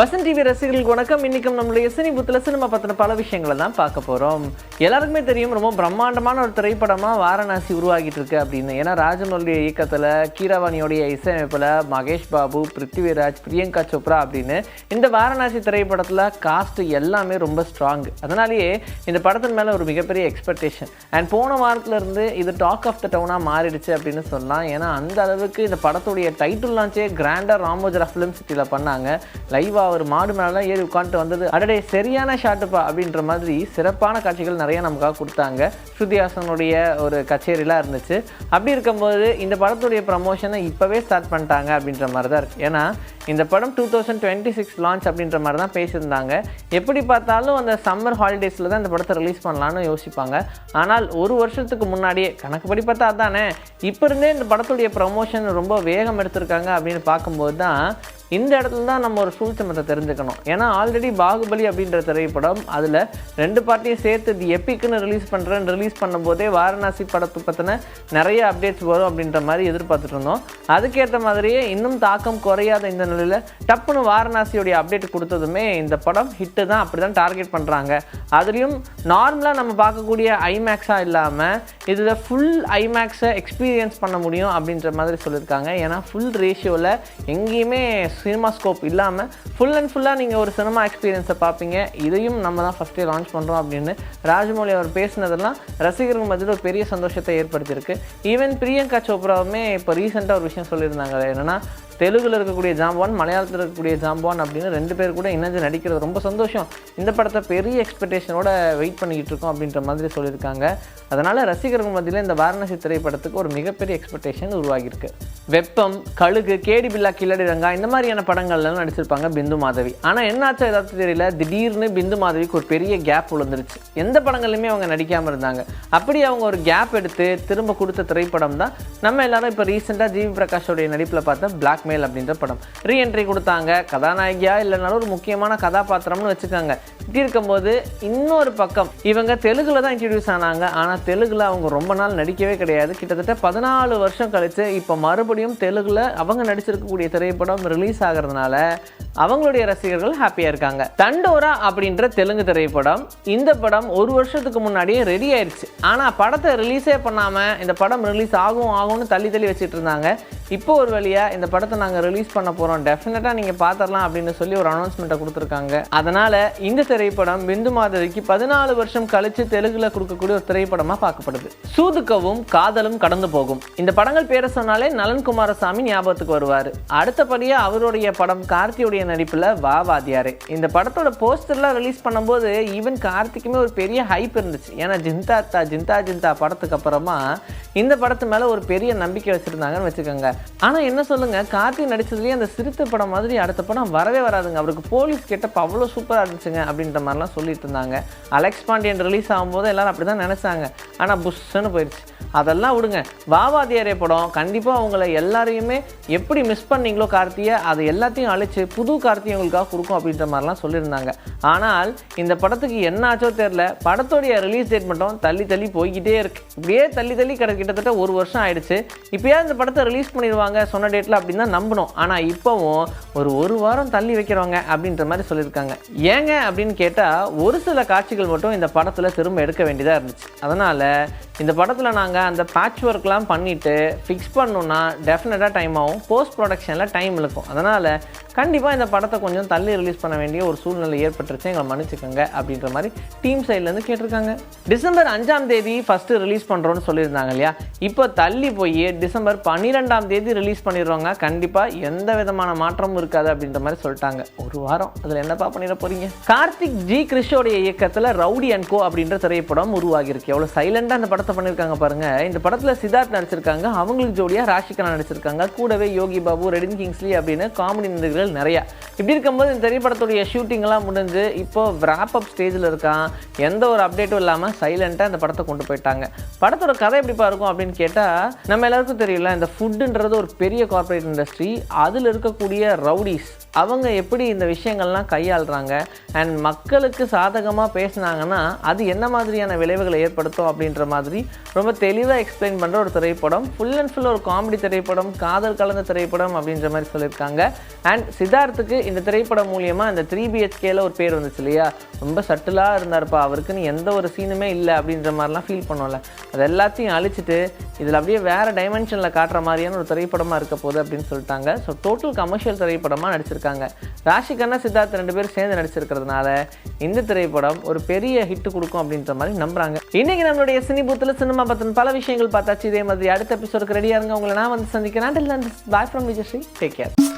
Vasan TV ரசிகர்களுக்கு வணக்கம். இன்றைக்கும் நம்மளுடைய சினி புத்தில் சினிமா பற்றின பல விஷயங்களை தான் பார்க்க போகிறோம் எல்லாருக்குமே தெரியும் ரொம்ப பிரம்மாண்டமான ஒரு திரைப்படமாக வாரணாசி உருவாகிட்டு இருக்கு அப்படின்னு. ஏன்னா ராஜமௌலிய இயக்கத்தில் கீரவாணியோடைய இசையமைப்பில் மகேஷ் பாபு பிருத்திவிராஜ் பிரியங்கா சோப்ரா அப்படின்னு இந்த வாரணாசி திரைப்படத்தில் காஸ்ட் எல்லாமே ரொம்ப ஸ்ட்ராங் அதனாலேயே இந்த படத்தின் மேலே ஒரு மிகப்பெரிய எக்ஸ்பெக்டேஷன் அண்ட் போன வாரத்துல இருந்து இது டாக் ஆஃப் த டவுனாக மாறிடுச்சு அப்படின்னு சொல்லலாம் ஏன்னா அந்த அளவுக்கு இந்த படத்துடைய டைட்டில் லான்ச்சே கிராண்டாக ராமோஜரா ஃபிலிம் சிட்டியில் பண்ணாங்க. லைவாக ஒரு மாடு மேலாம் ஏறி உட்காந்துட்டு வந்தது. அடடே சரியான ஷாட்டுப்பா அப்படின்ற மாதிரி சிறப்பான காட்சிகள் நிறைய நமக்காக கொடுத்தாங்க. ஸ்ருதிஹாசனுடைய ஒரு கச்சேரிலாம் இருந்துச்சு. அப்படி இருக்கும்போது இந்த படத்துடைய ப்ரமோஷனை இப்போவே ஸ்டார்ட் பண்ணிட்டாங்க அப்படின்ற மாதிரி தான் இருக்குது ஏன்னா இந்த படம் two thousand twenty six launch அப்படின்ற மாதிரி தான் பேசியிருந்தாங்க. எப்படி பார்த்தாலும் அந்த சம்மர் ஹாலிடேஸில் தான் இந்த படத்தை ரிலீஸ் பண்ணலான்னு யோசிப்பாங்க. ஆனால் ஒரு வருஷத்துக்கு முன்னாடியே கணக்குப்படி பார்த்தா அதானே இப்போ இருந்தே இந்த படத்துடைய ப்ரமோஷன் ரொம்ப வேகம் எடுத்திருக்காங்க அப்படின்னு பார்க்கும்போது தான் இந்த இடத்துல தான் நம்ம ஒரு சூழ்ச்சமத்தை தெரிஞ்சுக்கணும். ஏன்னா ஆல்ரெடி பாகுபலி அப்படின்ற திரைப்படம் அதில் ரெண்டு பார்ட்டியும் சேர்த்து இது எப்பிக்குன்னு ரிலீஸ் பண்ணுறேன்னு ரிலீஸ் பண்ணும்போதே வாரணாசி படத்தை பற்றின நிறைய அப்டேட்ஸ் வரும் அப்படின்ற மாதிரி எதிர்பார்த்துட்டு இருந்தோம். அதுக்கேற்ற மாதிரியே இன்னும் தாக்கம் குறையாத இந்த நிலையில் டப்புன்னு வாரணாசியோடைய அப்டேட் கொடுத்ததுமே இந்த படம் ஹிட்டு தான் அப்படி தான் டார்கெட் பண்ணுறாங்க அதுலேயும் நார்மலாக நம்ம பார்க்கக்கூடிய ஐமேக்ஸாக இல்லாமல் இதில் ஃபுல் ஐமேக்ஸை எக்ஸ்பீரியன்ஸ் பண்ண முடியும் அப்படின்ற மாதிரி சொல்லியிருக்காங்க. ஏன்னா ஃபுல் ரேஷியோவில் எங்கேயுமே சினிமா ஸ்கோப் இல்லாமல் ஃபுல் அண்ட் ஃபுல்லாக நீங்கள் ஒரு சினிமா எக்ஸ்பீரியன்ஸை பார்ப்பீங்க இதையும் நம்ம தான் ஃபஸ்ட்டே லான்ச் பண்ணுறோம் அப்படின்னு ராஜமௌலி அவர் பேசினதெல்லாம் ரசிகர்கள் மத்தியில் ஒரு பெரிய சந்தோஷத்தை ஏற்படுத்தியிருக்கு. ஈவன் பிரியங்கா சோப்ராவுமே இப்போ ரீசெண்டாக ஒரு விஷயம் சொல்லியிருந்தாங்க. என்னென்னா தெலுங்கில் இருக்கக்கூடிய ஜாம்பவான் மலையாளத்தில் இருக்கக்கூடிய ஜாம்பவான் அப்படின்னு ரெண்டு பேர் கூட இணைஞ்சு நடிக்கிறது ரொம்ப சந்தோஷம். இந்த படத்தை பெரிய எக்ஸ்பெக்டேஷனோட வெயிட் பண்ணிக்கிட்டு இருக்கோம் அப்படின்ற மாதிரி சொல்லியிருக்காங்க. அதனால் ரசிகர்கள் மத்தியில் இந்த வாரணாசி திரைப்படத்துக்கு ஒரு மிகப்பெரிய எக்ஸ்பெக்டேஷன் உருவாகியிருக்கு. வெப்பம் கழுகு கேடி பில்லா கில்லடி ரங்கா இந்த மாதிரியான படங்கள்லாம் நடிச்சிருப்பாங்க பிந்து மாதவி. ஆனால் என்னாச்சோ ஏதாவது தெரியல. திடீர்னு பிந்து மாதவிக்கு ஒரு பெரிய கேப் விழுந்துருச்சு எந்த படங்கள்லையுமே அவங்க நடிக்காமல் இருந்தாங்க. அப்படி அவங்க ஒரு கேப் எடுத்து திரும்ப கொடுத்த திரைப்படம் தான் நம்ம எல்லாரும் இப்போ ரீசெண்டாக ஜிவி பிரகாஷோடைய நடிப்பில் பார்த்தா பிளாக் பிளாக்மெயில் அப்படின்ற படம். ரீஎன்ட்ரி கொடுத்தாங்க. கதாநாயகியா இல்லைனாலும் ஒரு முக்கியமான கதாபாத்திரம்னு வச்சுக்காங்க. இப்படி இருக்கும்போது இன்னொரு பக்கம் இவங்க தெலுங்குல தான் இன்ட்ரடியூஸ் ஆனாங்க. ஆனால் தெலுங்குல அவங்க ரொம்ப நாள் நடிக்கவே கிடையாது. கிட்டத்தட்ட பதினாலு வருஷம் கழித்து இப்போ மறுபடியும் தெலுங்குல அவங்க நடிச்சிருக்கக்கூடிய திரைப்படம் ரிலீஸ் ஆகிறதுனால அவங்களுடைய ரசிகர்கள் ஹாப்பியாக இருக்காங்க. தண்டோரா அப்படின்ற தெலுங்கு திரைப்படம் இந்த படம் ஒரு வருஷத்துக்கு முன்னாடியே ரெடி ஆயிடுச்சு ஆனால் படத்தை ரிலீஸே பண்ணாமல் இந்த படம் ரிலீஸ் ஆகும் ஆகும்னு தள்ளி தள்ளி வச்சுட்டு இருந்தாங்க. இப்போ ஒரு வழியாக இந்த படத்தை நாங்கள் ரிலீஸ் பண்ண போகிறோம் டெஃபினட்டாக நீங்கள் பார்த்துடலாம் அப்படின்னு சொல்லி ஒரு அனௌன்ஸ்மெண்ட்டை கொடுத்துருக்காங்க. அதனால் இந்த திரைப்படம் பிந்து மாதவிக்கு பதினாலு வருஷம் கழித்து தெலுங்கில் கொடுக்கக்கூடிய ஒரு திரைப்படமாக பார்க்கப்படுது. சூதுக்கவும் காதலும் கடந்து போகும். இந்த படங்கள் பேரை சொன்னாலே நலன் குமாரசாமி ஞாபகத்துக்கு வருவார். அடுத்தபடியாக அவருடைய படம் கார்த்தியுடைய நடிப்பில் வா வாத்தியாரே. இந்த படத்தோட போஸ்டர்லாம் ரிலீஸ் பண்ணும்போது ஈவன் கார்த்திக்குமே ஒரு பெரிய ஹைப் இருந்துச்சு. ஏன்னா ஜிந்தாத்தா ஜிந்தா ஜிந்தா படத்துக்கு அப்புறமா இந்த படத்து மேலே ஒரு பெரிய நம்பிக்கை வச்சுருந்தாங்கன்னு வச்சுக்கோங்க. ஆனால் என்ன சொல்லுங்க கார்த்தி நடித்ததுலேயே அந்த சிறுத்தை படம் மாதிரி அடுத்த படம் வரவே வராதுங்க. அவருக்கு போலீஸ் கெட்டப்ப அவ்வளோ சூப்பராக இருந்துச்சுங்க அப்படின்ற மாதிரிலாம் சொல்லிட்டு இருந்தாங்க. அலெக்ஸ் பாண்டியன் ரிலீஸ் ஆகும்போது எல்லாரும் அப்படி தான் நினச்சாங்க. ஆனால் புஷ்ஷுன்னு போயிடுச்சு அதெல்லாம் விடுங்க. வாவாதியாரே படம். கண்டிப்பாக அவங்கள எல்லாரையுமே எப்படி மிஸ் பண்ணீங்களோ கார்த்தியை அதை எல்லாத்தையும் அழிச்சு புது கார்த்தியை உங்களுக்காக கொடுக்கும் அப்படின்ற மாதிரிலாம் சொல்லியிருந்தாங்க. ஆனால் இந்த படத்துக்கு என்ன ஆச்சோ தெரில படத்துடைய ரிலீஸ் டேட் மட்டும் தள்ளி தள்ளி போய்கிட்டே இருக்கு. இப்படியே தள்ளி தள்ளி கிட கிட்டத்தட்ட ஒரு வருஷம் ஆயிடுச்சு. இப்போயே இந்த படத்தை ரிலீஸ் பண்ணிடுவாங்க சொன்ன டேட்டில் அப்படின்னு தான் நம்பணும். ஆனால் இப்போவும் ஒரு ஒரு வாரம் தள்ளி வைக்கிறவங்க அப்படின்ற மாதிரி சொல்லியிருக்காங்க. ஏங்க அப்படின்னு கேட்டால் ஒரு சில காட்சிகள் மட்டும் இந்த படத்தில் திரும்ப எடுக்க வேண்டியதாக இருந்துச்சு. அதனால் இந்த படத்தில் நாங்கள் அந்த பேட்ச் ஒர்க்லாம் பண்ணிவிட்டு ஃபிக்ஸ் பண்ணோன்னா டெஃபினட்டாக டைம் ஆகும். போஸ்ட் ப்ரொடக்ஷனில் டைம் இருக்கும் அதனால் கண்டிப்பாக இந்த படத்தை கொஞ்சம் தள்ளி ரிலீஸ் பண்ண வேண்டிய ஒரு சூழ்நிலை ஏற்பட்டுருச்சு. எங்களை மன்னிச்சுக்கோங்க அப்படின்ற மாதிரி டீம் சைட்லேருந்து கேட்டிருக்காங்க. டிசம்பர் அஞ்சாம் தேதி ஃபஸ்ட்டு ரிலீஸ் பண்ணுறோன்னு சொல்லியிருந்தாங்க இல்லையா? இப்போ தள்ளி போய் டிசம்பர் பன்னிரெண்டாம் தேதி ரிலீஸ் பண்ணிடுறவங்க கண்டிப்பாக எந்த விதமான மாற்றமும் இருக்காது அப்படின்ற மாதிரி சொல்லிட்டாங்க. ஒரு வாரம். அதில் என்னப்பா பண்ணிட போகிறீங்க கார்த்திக் ஜி கிறிஷோடைய இயக்கத்தில் ரவுடி அண்ட் கோ அப்படின்ற திரைப்படம் உருவாகியிருக்கு. எவ்வளோ சைலண்டாக அந்த படத்தை பண்ணியிருக்காங்க பாருங்க. இந்த படத்தில் சித்தார்த் நடிச்சிருக்காங்க. அவங்களுக்கு ஜோடியாக ராஷிகனா நடிச்சிருக்காங்க. கூடவே யோகி பாபு ரெடின் கிங்ஸ்லி அப்படின்னு காமெடி நடிகர்கள் நிறையா. இப்படி இருக்கும்போது இந்த திரைப்படத்துடைய ஷூட்டிங்லாம் முடிஞ்சு இப்போ ரேப் அப் ஸ்டேஜில் இருக்கான். எந்த ஒரு அப்டேட்டும் இல்லாமல் சைலண்ட்டாக இந்த படத்தை கொண்டு போயிட்டாங்க. படத்தோட கதை எப்படிப்பா இருக்கும் அப்படின்னு கேட்டால் நம்ம எல்லாருக்கும் தெரியல இந்த ஃபுட்டுன்றது ஒரு பெரிய கார்ப்பரேட் இண்டஸ்ட்ரி அதில் இருக்கக்கூடிய ரவுடிஸ் அவங்க எப்படி இந்த விஷயங்கள்லாம் கையாளுறாங்க? அண்ட் மக்களுக்கு சாதகமாக பேசுனாங்கன்னா அது என்ன மாதிரியான விளைவுகளை ஏற்படுத்தும் அப்படின்ற மாதிரி பற்றி ரொம்ப தெளிவாக எக்ஸ்பிளைன் பண்ணுற ஒரு திரைப்படம். ஃபுல் அண்ட் ஃபுல் ஒரு காமெடி திரைப்படம் காதல் கலந்த திரைப்படம் அப்படின்ற மாதிரி சொல்லியிருக்காங்க. அண்ட் சித்தார்த்துக்கு இந்த திரைப்படம் மூலியமாக இந்த த்ரீ பிஹெச்கேல ஒரு பேர் வந்துச்சு இல்லையா? ரொம்ப சட்டிலாக இருந்தார்ப்பா அவருக்குன்னு எந்த ஒரு சீனுமே இல்லை அப்படின்ற மாதிரிலாம் ஃபீல் பண்ணோம்ல. அது எல்லாத்தையும் அழிச்சிட்டு இதில் அப்படியே வேறு டைமென்ஷனில் காட்டுற மாதிரியான ஒரு திரைப்படமாக இருக்க போகுது அப்படின்னு சொல்லிட்டாங்க. ஸோ டோட்டல் கமர்ஷியல் திரைப்படமாக நடிச்சிருக்காங்க. ராஷிகண்ணா சித்தார்த் ரெண்டு பேரும் சேர்ந்து நடிச்சிருக்கிறதுனால இந்த திரைப்படம் ஒரு பெரிய ஹிட் கொடுக்கும் அப்படின்ற மாதிரி நம்புகிறாங்க இன்றைக்கி நம்மளுடைய சினி பூத்தில் சினிமா பற்றின பல விஷயங்கள் பார்த்தாச்சு. இதே மாதிரி அடுத்த எபிசோடுக்கு ரெடியாக இருங்க. உங்களை நான் வந்து சந்திக்கிறேன். Bye from Vijayasri take care